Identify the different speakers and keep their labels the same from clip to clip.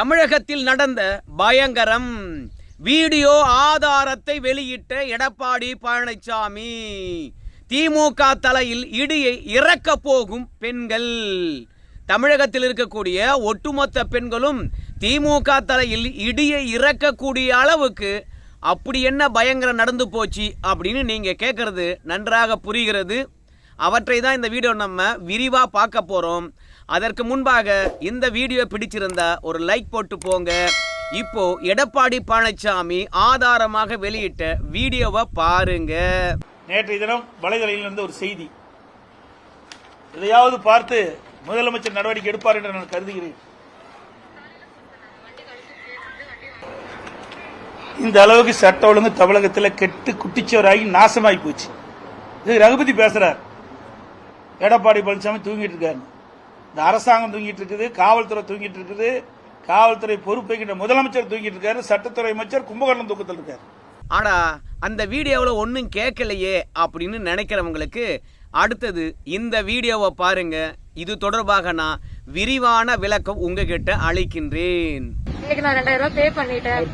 Speaker 1: தமிழகத்தில் நடந்த பயங்கரம் வீடியோ ஆதாரத்தை வெளியிட்ட எடப்பாடி பழனிசாமி திமுக தலையில் இடியை இறக்க போகும் பெண்கள். தமிழகத்தில் இருக்கக்கூடிய ஒட்டுமொத்த பெண்களும் திமுக தலையில் இடியை இறக்கக்கூடிய அளவுக்கு அப்படி என்ன பயங்கரம் நடந்து போச்சு அப்படின்னு நீங்கள் கேட்குறது நன்றாக புரிகிறது. அவற்றை தான் இந்த வீடியோ நம்ம விரிவாக பார்க்க போகிறோம் அதற்கு முன்பாக இந்த வீடியோ பிடிச்சிருந்தா ஒரு லைக் போட்டு போங்க. இப்போ எடப்பாடி பழனிசாமி ஆதாரமாக வெளியிட்ட வீடியோவை பாருங்க.
Speaker 2: நேற்றைய தினம் வலைதளையில் இருந்த ஒரு செய்தி. இதையாவது பார்த்து முதலமைச்சர் நடவடிக்கை எடுப்பார் என்று நான் கருதுகிறேன். இந்த அளவுக்கு சட்ட ஒழுங்கு தமிழகத்தில் கெட்டு குட்டிச்சோராகி நாசமாகி போச்சு. இது ரகுபதி பேசுறார். எடப்பாடி பழனிசாமி தூங்கிட்டு இருக்காரு. இந்த அரசாங்கம் தூங்கிட்டு இருக்குது காவல்துறை தூங்கிட்டு இருக்குது காவல்துறை பொறுப்பேற்கின்ற முதலமைச்சர் தூங்கிட்டு இருக்காரு சட்டத்துறை அமைச்சர் கும்பகோணம் தூக்கத்தில் இருக்காரு.
Speaker 1: ஆனா அந்த வீடியோவில் ஒன்றும் கேட்கலையே அப்படின்னு நினைக்கிறவங்களுக்கு அடுத்தது இந்த வீடியோவை பாருங்க. இது தொடர்பாக நான் விரிவான விளக்கம் உங்ககிட்ட அளிக்கின்றேன்.
Speaker 3: நான் ரெண்டாயிரம் ரூபாய் பே பண்ணிட்டேன்.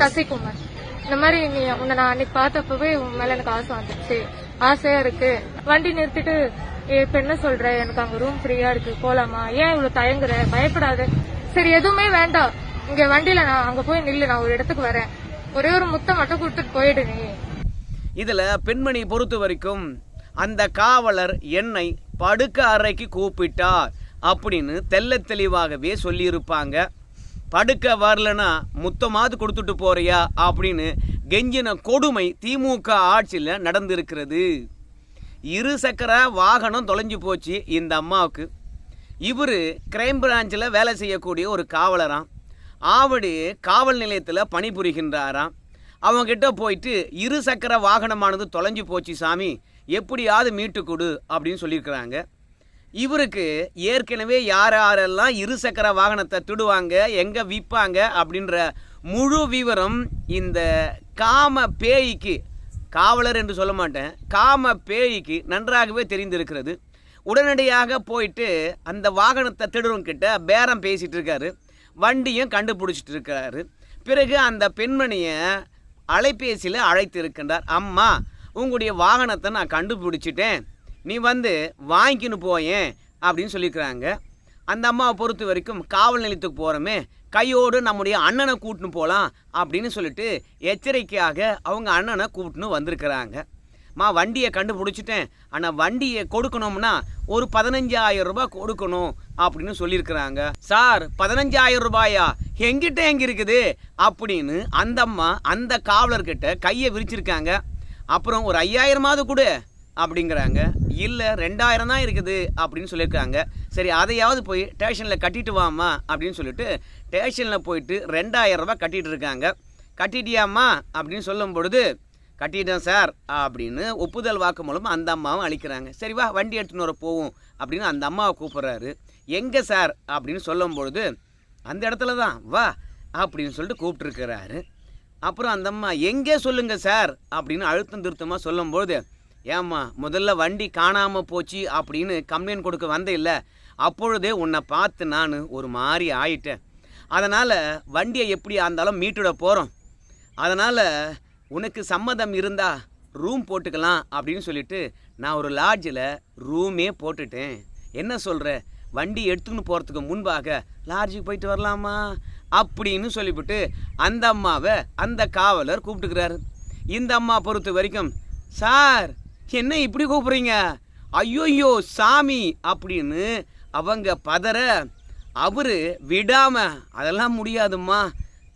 Speaker 3: சசிகுமார். இந்த மாதிரி நீ உன்னை நான் அன்னைக்கு பார்த்தப்பவே உன் மேல எனக்கு ஆசை வந்துச்சு. ஆசையா இருக்கு. வண்டி நிறுத்திட்டு இப்ப என்ன சொல்ற? எனக்கு அங்க ரூம் ஃப்ரீயா இருக்கு. போலாமா? ஏன் இவ்வளவு தயங்குற? பயப்படாத. சரி எதுவுமே வேண்டாம். இங்க வண்டியில நான் அங்க போய் நில்லு. நான் ஒரு இடத்துக்கு வரேன். ஒரே ஒரு முத்தம் மட்டும் கொடுத்துட்டு போயிடு நீ.
Speaker 1: இதுல பெண்மணி பொறுத்த வரைக்கும் அந்த காவலர் என்னை படுக்க அறைக்கு கூப்பிட்டார் அப்படின்னு தெள்ள தெளிவாகவே சொல்லியிருப்பாங்க. படுக்க வரலன்னா முத்தமாவது கொடுத்துட்டு போறியா அப்படின்னு கெஞ்சின கொடுமை திமுக ஆட்சியில் நடந்திருக்கிறது. இரு சக்கர வாகனம் தொலைஞ்சு போச்சு இந்த அம்மாவுக்கு. இவர் கிரைம் பிரான்ச்சில் வேலை செய்யக்கூடிய ஒரு காவலராம். ஆவடி காவல் நிலையத்தில் பணிபுரிகின்றாராம். அவங்ககிட்ட போயிட்டு இரு சக்கர வாகனமானது தொலைஞ்சு போச்சு சாமி எப்படியாவது மீட்டு கொடு அப்படின்னு சொல்லியிருக்கிறாங்க. இவருக்கு ஏற்கனவே யார் யாரெல்லாம் இருசக்கர வாகனத்தை திடுவாங்க எங்கே விற்பாங்க அப்படின்ற முழு விவரம் இந்த காம பேய்க்கு காவலர் என்று சொல்ல மாட்டேன் காம பேய்க்கு நன்றாகவே தெரிந்திருக்கிறது. உடனடியாக போயிட்டு அந்த வாகனத்தை திருடுறவங்க கிட்ட பேரம் பேசிகிட்டு இருக்காரு. வண்டியும் கண்டுபிடிச்சிட்டு இருக்காரு. பிறகு அந்த பெண்மணியை அலைபேசியில் அழைத்து இருக்கின்றார். அம்மா உங்களுடைய வாகனத்தை நான் கண்டுபிடிச்சிட்டேன். நீ வந்து வாங்கிக்கின்னு போயேன் அப்படின்னு சொல்லியிருக்கிறாங்க. அந்த அம்மாவை பொறுத்த வரைக்கும் காவல் நிலையத்துக்கு போகிறோமே கையோடு நம்முடைய அண்ணனை கூட்டின்னு போகலாம் அப்படின்னு சொல்லிட்டு எச்சரிக்கையாக அவங்க அண்ணனை கூட்டின்னு வந்திருக்கிறாங்க. மா வண்டியை கண்டுபிடிச்சிட்டேன். ஆனால் வண்டியை கொடுக்கணும்னா ஒரு பதினஞ்சாயிரம் ரூபாய் கொடுக்கணும் அப்படின்னு சொல்லியிருக்கிறாங்க. சார் பதினஞ்சாயிரம் ரூபாயா? எங்கிட்ட எங்கே இருக்குது? அப்படின்னு அந்த அம்மா அந்த காவலர்கிட்ட கையை விரிச்சிருக்காங்க. அப்புறம் ஒரு ஐயாயிரமாவது கொடு. அப்படிங்கிறாங்க. இல்லை ரெண்டாயிரம் தான் இருக்குது அப்படின்னு சொல்லியிருக்காங்க. சரி அதையாவது போய் ஸ்டேஷனில் கட்டிட்டு வாம்மா அப்படின்னு சொல்லிட்டு ஸ்டேஷனில் போயிட்டு ரெண்டாயிரம் கட்டிகிட்டு இருக்காங்க. கட்டிட்டியாம்மா அப்படின்னு சொல்லும் பொழுது கட்டிட்டேன் சார் அப்படின்னு ஒப்புதல் வாக்கு மூலமாக அந்த அம்மாவும் அழிக்கிறாங்க. சரி வா வண்டி எடுத்துன்னு வர போவோம் அப்படின்னு அந்த அம்மாவை கூப்பிட்றாரு. எங்கே சார் அப்படின்னு சொல்லும் பொழுது அந்த இடத்துல தான் வா அப்படின்னு சொல்லிட்டு கூப்பிட்டுருக்கிறாரு. அப்புறம் அந்த அம்மா எங்கே சொல்லுங்கள் சார் அப்படின்னு அழுத்தம் திருத்தமாக சொல்லும்பொழுது ஏம்மா முதல்ல வண்டி காணாமல் போச்சு அப்படின்னு கம்ப்ளைண்ட் கொடுக்க வந்த இல்லை அப்பொழுதே உன்னை பார்த்து நான் ஒரு மாதிரி ஆயிட்டேன். அதனால் வண்டியை எப்படி இருந்தாலும் மீட்டுட போகிறோம் அதனால் உனக்கு சம்மதம் இருந்தால் ரூம் போட்டுக்கலாம் அப்படின்னு சொல்லிட்டு நான் ஒரு லாட்ஜில் ரூமே போட்டுட்டேன். என்ன சொல்கிற வண்டி எடுத்துன்னு போகிறதுக்கு முன்பாக லாட்ஜுக்கு போயிட்டு வரலாமா? அப்படின்னு சொல்லிவிட்டு அந்த அம்மாவை அந்த காவலர் கூப்பிட்டுக்கிறாரு. இந்த அம்மா பொறுத்த வரைக்கும் சார் என்ன இப்படி கூப்பிட்றீங்க? ஐயோயோ சாமி! அப்படின்னு அவங்க பதற அவர் விடாமல் அதெல்லாம் முடியாதும்மா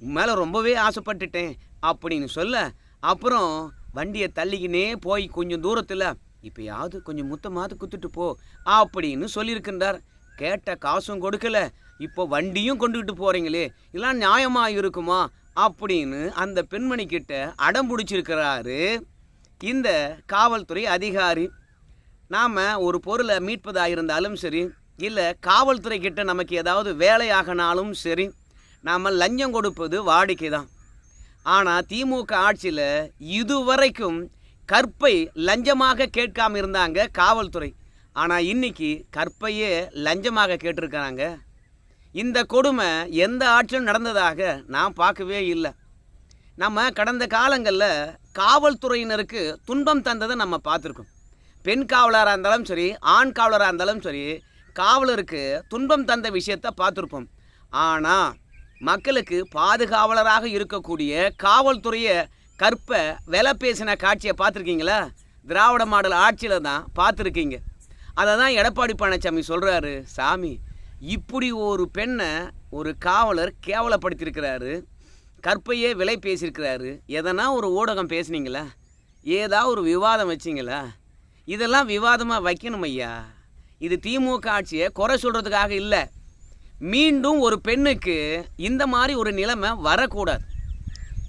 Speaker 1: உன் மேலே ரொம்பவே ஆசைப்பட்டுட்டேன் அப்படின்னு சொல்ல அப்புறம் வண்டியை தள்ளிக்கினே போய் கொஞ்சம் தூரத்தில் இப்போயாவது கொஞ்சம் முத்தமாவது குத்துட்டு போ அப்படின்னு சொல்லியிருக்கின்றார். கேட்ட காசும் கொடுக்கல. இப்போ வண்டியும் கொண்டுகிட்டு போகிறீங்களே இதெல்லாம் நியாயமாக இருக்குமா? அப்படின்னு அந்த பெண்மணிக்கிட்ட அடம் பிடிச்சிருக்கிறாரு. இந்த காவல்துறை அதிகாரி நாம் ஒரு பொருளை மீட்பதாக இருந்தாலும் சரி இல்லை காவல்துறை கிட்ட நமக்கு ஏதாவது வேலையாகனாலும் சரி நாம் லஞ்சம் கொடுப்பது வாடிக்கை தான் ஆனால் திமுக ஆட்சியில் இதுவரைக்கும் கற்பை லஞ்சமாக கேட்காம இருந்தாங்க காவல்துறை. ஆனால் இன்னைக்கு கற்பையே லஞ்சமாக கேட்டிருக்கிறாங்க. இந்த கொடுமை எந்த ஆட்சியும் நடந்ததாக நான் பார்க்கவே இல்லை. நம்ம கடந்த காலங்களில் காவல்துறையினருக்கு துன்பம் தந்ததை நம்ம பார்த்துருக்கோம். பெண் காவலராக இருந்தாலும் சரி ஆண் காவலராக இருந்தாலும் சரி காவலருக்கு துன்பம் தந்த விஷயத்தை பார்த்துருப்போம். ஆனால் மக்களுக்கு பாதுகாவலராக இருக்கக்கூடிய காவல்துறையை கற்ப விலை பேசின காட்சியை பார்த்துருக்கீங்களா? திராவிட மாடல் ஆட்சியில் தான் பார்த்துருக்கீங்க. அதை தான் எடப்பாடி பழனிசாமி சொல்கிறாரு சாமி இப்படி ஒரு பெண்ணை ஒரு காவலர் கேவலப்படுத்தியிருக்கிறாரு. கற்பையே விலை பேசியிருக்கிறாரு. எதனா ஒரு ஊடகம் பேசுனீங்களா? ஏதா ஒரு விவாதம் வச்சிங்களா? இதெல்லாம் விவாதமாக வைக்கணும் ஐயா. இது திமுக ஆட்சியை குறை சொல்கிறதுக்காக இல்லை. மீண்டும் ஒரு பெண்ணுக்கு இந்த மாதிரி ஒரு நிலைமை வரக்கூடாது.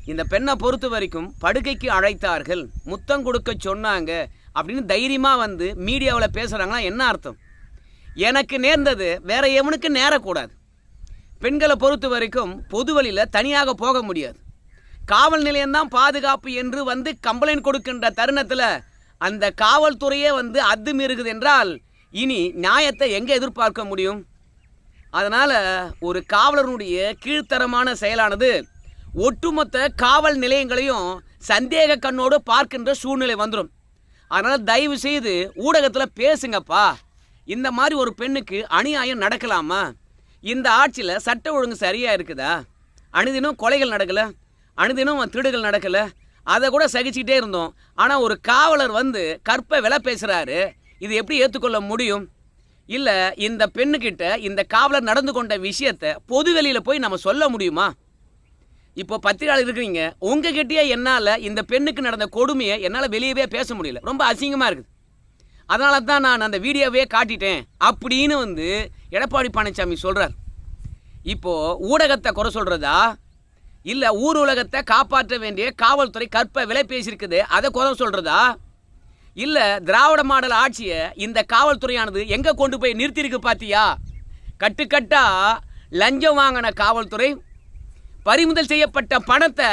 Speaker 1: இந்த பெண்ணை பொறுத்த வரைக்கும் படுக்கைக்கு அழைத்தார்கள். முத்தம் கொடுக்க சொன்னாங்க அப்படின்னு தைரியமாக வந்து மீடியாவில் பேசுகிறாங்கன்னா என்ன அர்த்தம்? எனக்கு நேர்ந்தது வேற எவனுக்கு நேரக்கூடாது. பெண்களை பொறுத்த வரைக்கும் பொது வழியில் தனியாக போக முடியாது. காவல் நிலையம்தான் பாதுகாப்பு என்று வந்து கம்ப்ளைண்ட் கொடுக்கின்ற தருணத்தில் அந்த காவல்துறையே வந்து அத்துமீறுகுது என்றால் இனி நியாயத்தை எங்கே எதிர்பார்க்க முடியும்? அதனால் ஒரு காவலருடைய கீழ்த்தரமான செயலானது ஒட்டுமொத்த காவல் நிலையங்களையும் சந்தேக கண்ணோடு பார்க்கின்ற சூழ்நிலை வந்துடும் அதனால் தயவு செய்து ஊடகத்தில் பேசுங்கப்பா. இந்த மாதிரி ஒரு பெண்ணுக்கு அநியாயம் நடக்கலாமா? இந்த ஆட்சியில் சட்ட ஒழுங்கு சரியாக இருக்குதா? அனுதினம் கொலைகள் நடக்கலை. அனுதினம் திருடுகள் நடக்கலை. அதை கூட சகிச்சுக்கிட்டே இருந்தோம். ஆனால் ஒரு காவலர் வந்து கற்பை விலை பேசுகிறாரு இது எப்படி ஏற்றுக்கொள்ள முடியும்? இல்லை இந்த பெண்ணுக்கிட்ட இந்த காவலர் நடந்து கொண்ட விஷயத்தை பொது வெளியில் போய் நம்ம சொல்ல முடியுமா? இப்போ பத்திரிகையாளர் இருக்கிறீங்க. உங்ககிட்டயே என்னால் இந்த பெண்ணுக்கு நடந்த கொடுமையை என்னால் வெளியவே பேச முடியல. ரொம்ப அசிங்கமாக இருக்குது. அதனால தான் நான் அந்த வீடியோவே காட்டிட்டேன். அப்படின்னு வந்து எடப்பாடி பழனிசாமி சொல்கிறார் இப்போது ஊடகத்தை குறை சொல்கிறதா இல்லை ஊர் உலகத்தை காப்பாற்ற வேண்டிய காவல்துறை கற்ப விலை பேசியிருக்குது அதை குறை சொல்கிறதா இல்லை திராவிட மாடல் ஆட்சியை இந்த காவல்துறையானது எங்கே கொண்டு போய் நிறுத்தியிருக்கு பார்த்தியா கட்டுக்கட்டாக லஞ்சம் வாங்கின காவல்துறை பறிமுதல் செய்யப்பட்ட பணத்தை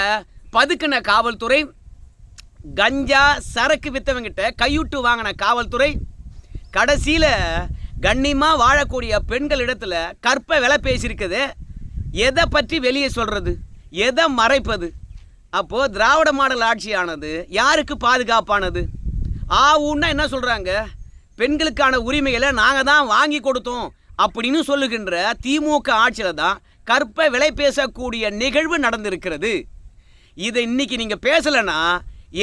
Speaker 1: பதுக்கின காவல்துறை கஞ்சா சரக்கு வித்தவங்கிட்ட கையூட்டு வாங்கின காவல்துறை கடைசியில் கண்ணியமாக வாழக்கூடிய பெண்கள் இடத்துல கற்ப விலை பேசியிருக்குது. எதை பற்றி வெளியே சொல்கிறது எதை மறைப்பது? அப்போது திராவிட மாடல் ஆட்சியானது யாருக்கு பாதுகாப்பானது? ஆ ஊன்னா என்ன சொல்கிறாங்க பெண்களுக்கான உரிமைகளை நாங்கள் தான் வாங்கி கொடுத்தோம் அப்படின்னு சொல்லுகின்ற திமுக ஆட்சியில் தான் கற்ப விலை பேசக்கூடிய நிகழ்வு நடந்திருக்கிறது. இதை இன்னைக்கு நீங்கள் பேசலைன்னா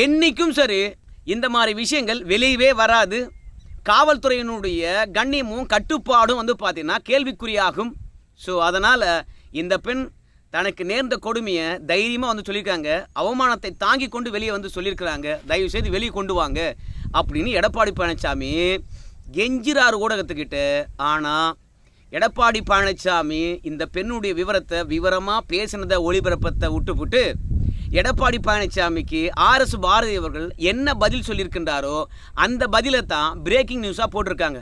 Speaker 1: என்றைக்கும் சரி இந்த மாதிரி விஷயங்கள் வெளியவே வராது. காவல்துறையினுடைய கண்ணியமும் கட்டுப்பாடும் வந்து பார்த்தீங்கன்னா கேள்விக்குறியாகும். ஸோ அதனால் இந்த பெண் தனக்கு நேர்ந்த கொடுமையை தைரியமாக வந்து சொல்லியிருக்காங்க அவமானத்தை தாங்கி கொண்டு வெளியே வந்து சொல்லியிருக்கிறாங்க தயவு செய்து வெளியே கொண்டு வாங்க அப்படின்னு எடப்பாடி பழனிசாமி கெஞ்சிறார் ஊடகத்துக்கிட்ட. ஆனால் எடப்பாடி பழனிசாமி இந்த பெண்ணுடைய விவரத்தை விவரமாக பேசினதை ஒளிபரப்பத்தை விட்டுப்புட்டு எடப்பாடி பழனிசாமிக்கு ஆர்எஸ் பாரதி அவர்கள் என்ன பதில் சொல்லியிருக்கின்றாரோ அந்த பதிலை தான் பிரேக்கிங் நியூஸாக போட்டிருக்காங்க.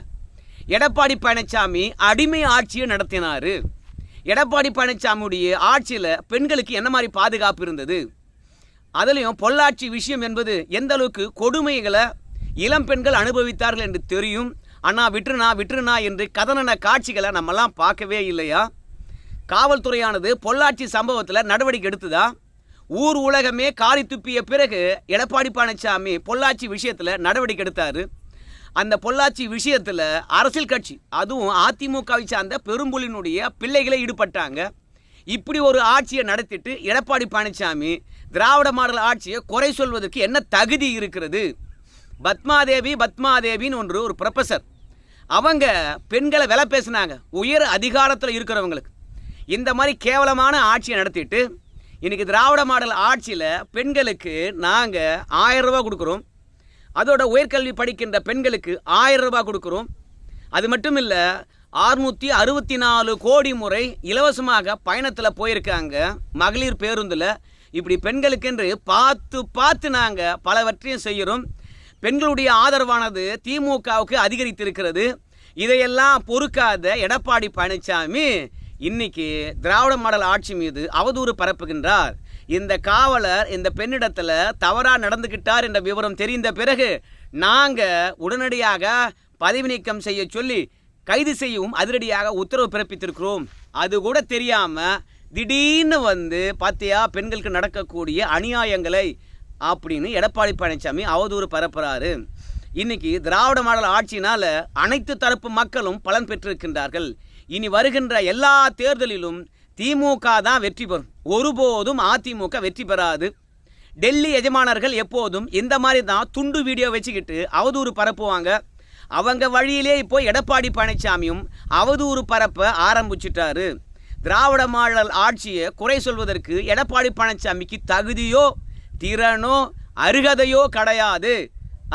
Speaker 1: எடப்பாடி பழனிசாமி அடிமை ஆட்சியை நடத்தினார். எடப்பாடி பழனிசாமியுடைய ஆட்சியில் பெண்களுக்கு என்ன மாதிரி பாதுகாப்பு இருந்தது? அதுலேயும் பொள்ளாட்சி விஷயம் என்பது எந்த அளவுக்கு கொடுமைகளை இளம் பெண்கள் அனுபவித்தார்கள் என்று தெரியும். அண்ணா விட்டுருனா விட்டுருனா என்று கதனன காட்சிகளை நம்மெல்லாம் பார்க்கவே இல்லையா? காவல்துறையானது பொள்ளாட்சி சம்பவத்தில் நடவடிக்கை எடுத்துதா? ஊர் உலகமே காரி துப்பிய பிறகு எடப்பாடி பழனிசாமி பொள்ளாச்சி விஷயத்தில் நடவடிக்கை எடுத்தார். அந்த பொள்ளாச்சி விஷயத்தில் அரசியல் கட்சி அதுவும் அதிமுகவை சார்ந்த பெரும்புலினுடைய பிள்ளைகளை ஈடுபட்டாங்க. இப்படி ஒரு ஆட்சியை நடத்திட்டு எடப்பாடி பழனிசாமி திராவிட மாடல் ஆட்சியை குறை சொல்வதற்கு என்ன தகுதி இருக்கிறது? பத்மாதேவி பத்மாதேவின்னு ஒன்று ஒரு ப்ரொஃபஸர் அவங்க பெண்களை விலை பேசுனாங்க. உயர் அதிகாரத்தில் இருக்கிறவங்களுக்கு. இந்த மாதிரி கேவலமான ஆட்சியை நடத்திட்டு இன்றைக்கி திராவிட மாடல் ஆட்சியில் பெண்களுக்கு நாங்கள் ஆயிரம் ரூபா கொடுக்குறோம். அதோட உயர்கல்வி படிக்கின்ற பெண்களுக்கு ஆயிரம் ரூபா கொடுக்குறோம். அது மட்டும் இல்லை அறுநூற்றி அறுபத்தி நாலு கோடி முறை இலவசமாக பயணத்தில் போயிருக்காங்க. மகளிர் பேருந்தில். இப்படி பெண்களுக்கென்று பார்த்து பார்த்து நாங்கள் பலவற்றையும் செய்கிறோம். பெண்களுடைய ஆதரவானது திமுகவுக்கு அதிகரித்திருக்கிறது. இதையெல்லாம் பொறுக்காத எடப்பாடி பழனிசாமி இன்னைக்கு திராவிட மாடல் ஆட்சி மீது அவதூறு பரப்புகின்றார். இந்த காவலர் இந்த பெண்ணிடத்தில் தவறாக நடந்துக்கிட்டார் என்ற விவரம் தெரிந்த பிறகு நாங்கள் உடனடியாக பதவி நீக்கம் செய்ய சொல்லி கைது செய்யவும் அதிரடியாக உத்தரவு பிறப்பித்திருக்கிறோம். அது கூட தெரியாமல் திடீர்னு வந்து பார்த்தியா பெண்களுக்கு நடக்கக்கூடிய அநியாயங்களை அப்படின்னு எடப்பாடி பழனிசாமி அவதூறு பரப்புறாரு. இன்னைக்கு திராவிட மாடல் ஆட்சியினால் அனைத்து தரப்பு மக்களும் பலன் பெற்றிருக்கின்றார்கள். இனி வருகின்ற எல்லா தேர்தலிலும் திமுக தான் வெற்றி பெறும். ஒருபோதும் அதிமுக வெற்றி பெறாது. டெல்லி எஜமானர்கள் எப்போதும் இந்த மாதிரி தான் துண்டு வீடியோ வச்சுக்கிட்டு அவதூறு பரப்புவாங்க. அவங்க வழியிலே இப்போ எடப்பாடி பழனிசாமியும் அவதூறு பரப்ப ஆரம்பிச்சிட்டாரு. திராவிட மாடல் ஆட்சியை குறை சொல்வதற்கு எடப்பாடி பழனிசாமிக்கு தகுதியோ திறனோ அருகதையோ கிடையாது.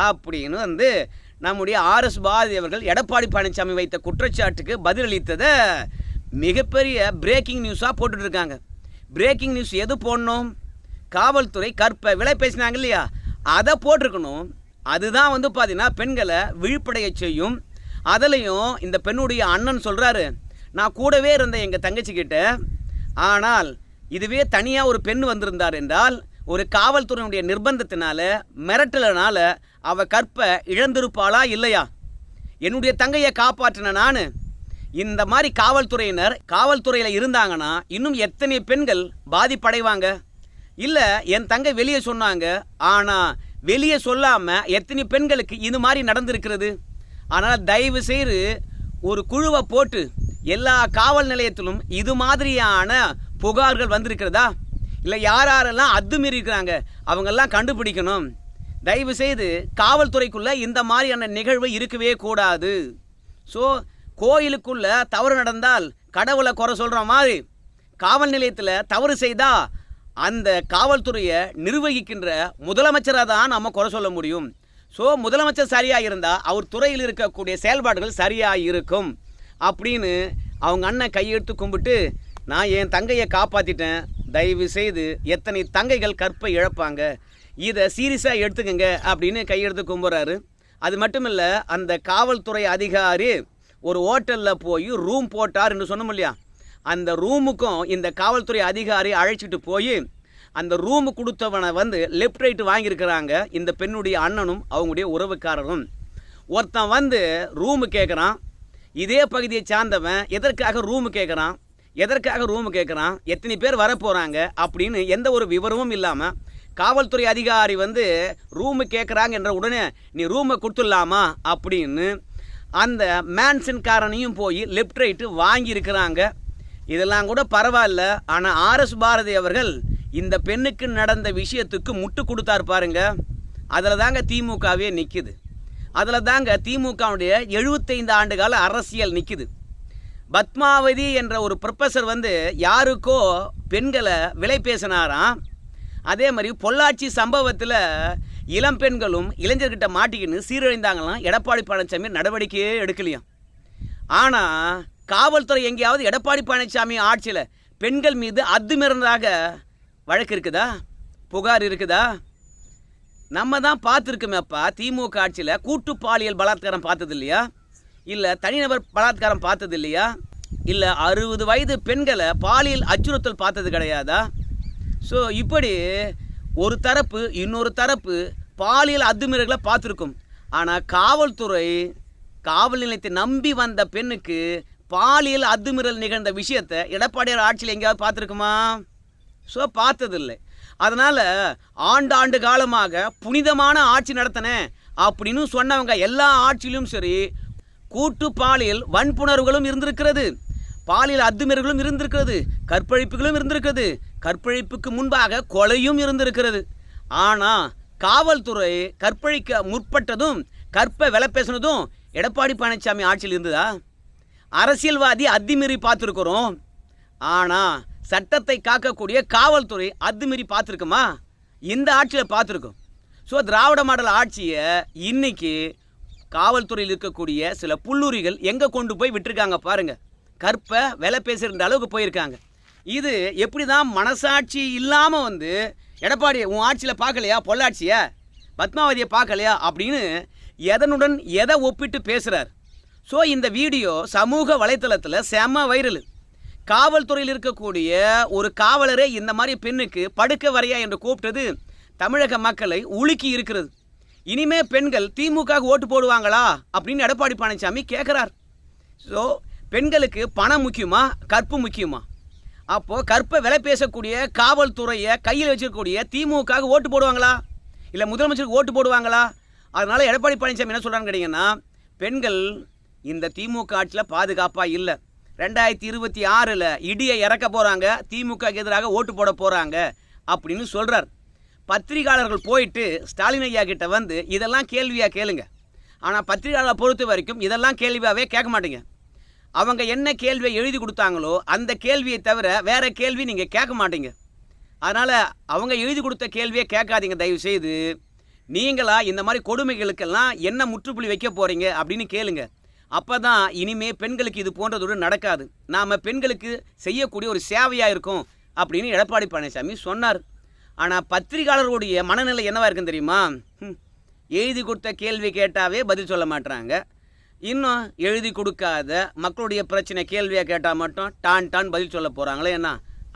Speaker 1: அப்படின்னு வந்து நம்முடைய ஆர்எஸ் பாரதி அவர்கள் எடப்பாடி பழனிசாமி வைத்த குற்றச்சாட்டுக்கு பதிலளித்ததை மிகப்பெரிய பிரேக்கிங் நியூஸாக போட்டுட்ருக்காங்க. பிரேக்கிங் நியூஸ் எது போடணும்? காவல்துறை கற்ப விலை பேசினாங்க இல்லையா? அதை போட்டிருக்கணும். அதுதான் வந்து பார்த்தீங்கன்னா பெண்களை விழிப்படைய செய்யும். அதுலேயும் இந்த பெண்ணுடைய அண்ணன் சொல்கிறாரு நான் கூடவே இருந்த எங்கள் தங்கச்சிக்கிட்ட ஆனால் இதுவே தனியாக ஒரு பெண் வந்திருந்தார் என்றால் ஒரு காவல்துறையினுடைய நிர்பந்தத்தினால மிரட்டலனால அவ கற்ப இழந்திருப்பாளா இல்லையா? என்னுடைய தங்கையை காப்பாற்றின நான். இந்த மாதிரி காவல்துறையினர் காவல்துறையில் இருந்தாங்கன்னா இன்னும் எத்தனை பெண்கள் பாதிப்படைவாங்க? இல்லை என் தங்கை வெளியே சொன்னாங்க. ஆனால் வெளியே சொல்லாமல் எத்தனை பெண்களுக்கு இது மாதிரி நடந்திருக்கிறது? ஆனால் தயவு செய்து ஒரு குழுவை போட்டு எல்லா காவல் நிலையத்திலும் இது மாதிரியான புகார்கள் வந்திருக்கிறதா? இல்லை யார் யாரெல்லாம் அத்துமீறி இருக்கிறாங்க? அவங்கெல்லாம் கண்டுபிடிக்கணும். தயவு செய்து காவல்துறைக்குள்ளே இந்த மாதிரியான நிகழ்வு இருக்கவே கூடாது. ஸோ கோயிலுக்குள்ள தவறு நடந்தால் கடவுளை குறை சொல்கிற மாதிரி காவல் நிலையத்தில் தவறு செய்தால் அந்த காவல்துறையை நிர்வகிக்கின்ற முதலமைச்சராக தான் நம்ம குறை சொல்ல முடியும். ஸோ முதலமைச்சர் சரியாக இருந்தால் அவர் துறையில் இருக்கக்கூடிய செயல்பாடுகள் சரியாக இருக்கும். அப்படின்னு அவங்க அண்ணன் கையெடுத்து கும்பிட்டு நான் என் தங்கையை காப்பாற்றிட்டேன் தயவு செய்து எத்தனை தங்கைகள் கற்பை இழப்பாங்க. இதை சீரியஸாக எடுத்துக்கங்க அப்படின்னு கையெடுத்து கும்புறாரு. அது மட்டும் இல்லை அந்த காவல்துறை அதிகாரி ஒரு ஹோட்டலில் போய் ரூம் போட்டார் என்று சொன்னோம் இல்லையா? அந்த ரூமுக்கும் இந்த காவல்துறை அதிகாரி அழைச்சிட்டு போய் அந்த ரூமு கொடுத்தவனை வந்து லெஃப்ட் ரைட் வாங்கியிருக்கிறாங்க. இந்த பெண்ணுடைய அண்ணனும் அவங்களுடைய உறவுக்காரரும். ஒருத்தன் வந்து ரூமு கேட்குறான் இதே பகுதியை சார்ந்தவன் எதற்காக ரூமு கேட்குறான் எதற்காக ரூமு கேட்குறான் எத்தனை பேர் வர போகிறாங்க அப்படின்னு எந்த ஒரு விவரமும் இல்லாமல் காவல்துறை அதிகாரி வந்து ரூமு கேட்குறாங்க என்ற உடனே நீ ரூமை கொடுத்துடலாமா? அப்படின்னு அந்த மேன்சன்காரனையும் போய் லெஃப்ட் ரைட்டு வாங்கியிருக்கிறாங்க. இதெல்லாம் கூட பரவாயில்ல. ஆனால் ஆர்எஸ் பாரதி அவர்கள் இந்த பெண்ணுக்கு நடந்த விஷயத்துக்கு முட்டு கொடுத்தாரு பாருங்க. அதில் தாங்க திமுகவே நிற்குது அதில் தாங்க திமுகவுடைய எழுபத்தைந்து ஆண்டு கால அரசியல் நிற்குது பத்மாவதி என்ற ஒரு ப்ரொஃபஸர் வந்து யாருக்கோ பெண்களை விலை பேசினாராம். அதே மாதிரி பொள்ளாச்சி சம்பவத்தில் இளம் பெண்களும் இளைஞர்கிட்ட மாட்டிக்கின்னு சீரழிந்தாங்களாம் எடப்பாடி பழனிசாமி நடவடிக்கையே எடுக்கலையாம். ஆனால் காவல்துறை எங்கேயாவது எடப்பாடி பழனிசாமி ஆட்சியில் பெண்கள் மீது அத்துமீறினதாக வழக்கு இருக்குதா? புகார் இருக்குதா? நம்ம தான் பார்த்துருக்கோமேப்பா திமுக ஆட்சியில் கூட்டு பாலியல் பலாத்காரம் பார்த்தது இல்லையா? இல்லை தனிநபர் பலாத்காரம் பார்த்தது இல்லையா? இல்லை அறுபது வயது பெண்களை பாலியல் அச்சுறுத்தல் பார்த்தது கிடையாதா? ஸோ இப்படி ஒரு தரப்பு இன்னொரு தரப்பு பாலியல் அத்துமீறல்களை பார்த்துருக்கும். ஆனால் காவல்துறை காவல் நிலையத்தை நம்பி வந்த பெண்ணுக்கு பாலியல் அத்துமீறல் நிகழ்ந்த விஷயத்தை எடப்பாடியார் ஆட்சியில் எங்கேயாவது பார்த்துருக்குமா? ஸோ பார்த்ததில்லை. அதனால் ஆண்டாண்டு காலமாக புனிதமான ஆட்சி நடத்தினேன் அப்படின்னு சொன்னவங்க எல்லா ஆட்சியிலும் சரி கூட்டு பாலியல் வன்புணர்வுகளும் இருந்திருக்கிறது. பாலியல் அத்துமீறல்களும் இருந்திருக்கிறது. கற்பழிப்புகளும் இருந்திருக்கிறது. கற்பழிப்புக்கு முன்பாக கொலையும் இருந்திருக்கிறது. ஆனால் காவல்துறை கற்பழிக்க முற்பட்டதும் கற்பை விலை பேசினதும் எடப்பாடி பழனிசாமி ஆட்சியில் இருந்ததா? அரசியல்வாதி அத்துமீறி பார்த்துருக்குறோம். ஆனால் சட்டத்தை காக்கக்கூடிய காவல்துறை அத்துமீறி பார்த்துருக்குமா? இந்த ஆட்சியில் பார்த்துருக்கோம். ஸோ திராவிட மாடல் ஆட்சியை இன்னைக்கு காவல்துறையில் இருக்கக்கூடிய சில புல்லுரிகள் எங்கே கொண்டு போய் விட்டுருக்காங்க பாருங்கள் கற்பை விலை பேசுகிற அளவுக்கு போயிருக்காங்க. இது எப்படி தான் மனசாட்சி இல்லாமல் வந்து எடப்பாடி உன் ஆட்சியில் பார்க்கலையா? பொள்ளாட்சியை பத்மாவதியை பார்க்கலையா? அப்படின்னு எதனுடன் எதை ஒப்பிட்டு பேசுகிறார் ஸோ இந்த வீடியோ சமூக வலைத்தளத்தில் செம வைரல். காவல்துறையில் இருக்கக்கூடிய ஒரு காவலரே இந்த மாதிரி பெண்ணுக்கு படுக்க வரையா என்று கூப்பிட்டது தமிழக மக்களை உலுக்கி இருக்கிறது. இனிமே பெண்கள் திமுக ஓட்டு போடுவாங்களா? அப்படின்னு எடப்பாடி பழனிசாமி கேட்குறார் ஸோ பெண்களுக்கு பணம் முக்கியமா? கற்பு முக்கியமா? அப்போது கற்பை விலை பேசக்கூடிய காவல்துறையை கையில் வச்சிருக்கக்கூடிய திமுக ஓட்டு போடுவாங்களா? இல்லை முதலமைச்சருக்கு ஓட்டு போடுவாங்களா? அதனால எடப்பாடி பழனிசாமி என்ன சொல்கிறான்னு கேட்டிங்கன்னா பெண்கள் இந்த திமுக ஆட்சியில் பாதுகாப்பாக இல்லை. ரெண்டாயிரத்தி இருபத்தி ஆறில் இடியை இறக்க போகிறாங்க திமுகக்கு எதிராக ஓட்டு போட போகிறாங்க அப்படின்னு சொல்கிறார் பத்திரிகையாளர்கள் போயிட்டு ஸ்டாலின் ஐயா கிட்ட வந்து இதெல்லாம் கேள்வியாக கேளுங்க. ஆனால் பத்திரிகையாளரை பொறுத்த வரைக்கும் இதெல்லாம் கேள்வியாகவே கேட்க மாட்டேங்க. அவங்க என்ன கேள்வியை எழுதி கொடுத்தாங்களோ அந்த கேள்வியை தவிர வேறு கேள்வி நீங்கள் கேட்க மாட்டீங்க. அதனால் அவங்க எழுதி கொடுத்த கேள்வியை கேட்காதீங்க. தயவு செய்து நீங்களா இந்த மாதிரி கொடுமைகளுக்கெல்லாம் என்ன முற்றுப்புள்ளி வைக்க போகிறீங்க அப்படின்னு கேளுங்க. அப்போ தான் இனிமே பெண்களுக்கு இது போன்றதோடு நடக்காது. நாம் பெண்களுக்கு செய்யக்கூடிய ஒரு சேவையாக இருக்கும் அப்படின்னு எடப்பாடி பழனிசாமி சொன்னார். ஆனால் பத்திரிகையாளர்களுடைய மனநிலை என்னவாக இருக்குன்னு தெரியுமா? எழுதி கொடுத்த கேள்வி கேட்டாவே பதில் சொல்ல மாட்டுறாங்க இன்னும் எழுதி கொடுக்காத மக்களுடைய பிரச்சனை கேள்வியை கேட்டால் மட்டும் டான் டான் பதில் சொல்ல போகிறாங்களே என்ன?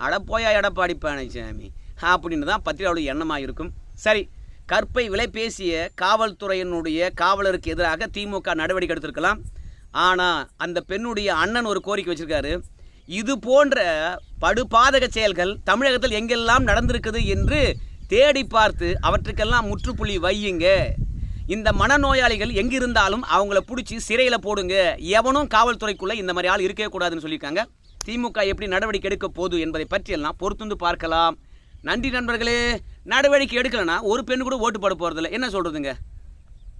Speaker 1: அட போயா எடப்பாடி பழனிசாமி. அப்படின்னு தான் பத்திரிகையாளருடைய எண்ணமாக இருக்கும். சரி கற்பை விலை பேசிய காவல்துறையினுடைய காவலருக்கு எதிராக திமுக நடவடிக்கை எடுத்திருக்கலாம். ஆனால் அந்த பெண்ணுடைய அண்ணன் ஒரு கோரிக்கை வச்சுருக்காரு. இது போன்ற படுபாதக செயல்கள் தமிழகத்தில் எங்கெல்லாம் நடந்திருக்குது என்று தேடி பார்த்து அவற்றுக்கெல்லாம் முற்றுப்புள்ளி வையுங்க. இந்த மனநோயாளிகள் எங்கிருந்தாலும் அவங்கள பிடிச்சி சிறையில் போடுங்க. எவனும் காவல்துறைக்குள்ளே இந்த மாதிரி ஆள் இருக்கவே கூடாதுன்னு சொல்லியிருக்காங்க. திமுக எப்படி நடவடிக்கை எடுக்க போகுது என்பதை பற்றியெல்லாம் பொறுத்துந்து பார்க்கலாம். நன்றி நண்பர்களே. நடவடிக்கை எடுக்கலைன்னா ஒரு பெண்ணு கூட ஓட்டு போட போகிறதில்ல என்ன சொல்கிறதுங்க